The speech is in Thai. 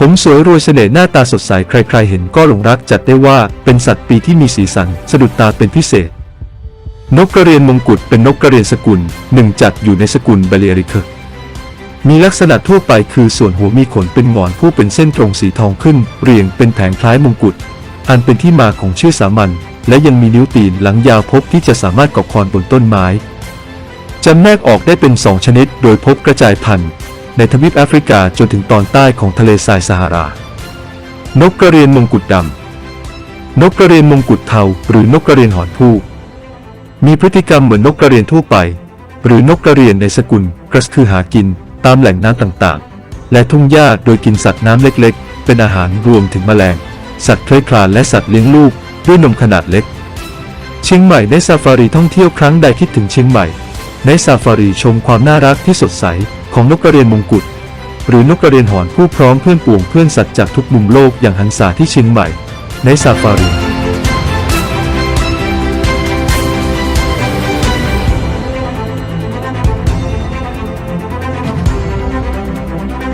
ผมสวยรวยเสน่ห์หน้าตาสดใสใครๆ เห็นก็หลงรักจัดได้ว่าเป็นสัตว์ปีที่มีสีสันสะดุดตาเป็นพิเศษ นกกระเรียนมงกุฎเป็นนกกระเรียนสกุลหนึ่งจัดอยู่ในสกุลเบเลียริเคมีลักษณะทั่วไปคือส่วนหัวมีขนเป็นหงอนผู้เป็นเส้นตรงสีทองขึ้น เรียงเป็นแผงคล้ายมงกุฎอันเป็นที่มาของชื่อสามัญและยังมีนิ้วตีนหลังยาวพบที่จะสามารถเกาะคอนบนต้นไม้จำแนกออกได้เป็นสองชนิด โดยพบกระจายพันธุ์ ในทวีปแอฟริกาจนถึงตอนใต้ของทะเลทรายซาฮารานกกระเรียนมงกุฎดำนกกระเรียนมงกุฎเทาหรือนกกระเรียนหอนผู้มีพฤติกรรมเหมือนนกกระเรียนทั่วไป หรือนกกระเรียนในสกุลกระสคือหากินตามแหล่งน้ำต่างๆ และทุ่งหญ้าโดยกินสัตว์น้ำเล็กๆ เป็นอาหารรวมถึงแมลง สัตว์เคล้อยคลานและสัตว์เลี้ยงลูกด้วยนมขนาดเล็ก เชียงใหม่ในซาฟารีท่องเที่ยวครั้งใดคิดถึงเชียงใหม่ ในซาฟารีชมความน่ารักที่สดใส ของนกกระเรียนมงกุฎหรือนกกระเรียนหอนผู้พร้อมเพื่อนป่วงเพื่อนสัตว์จากทุกมุมโลกอย่างหันษาที่เชียงใหม่ในซาฟารี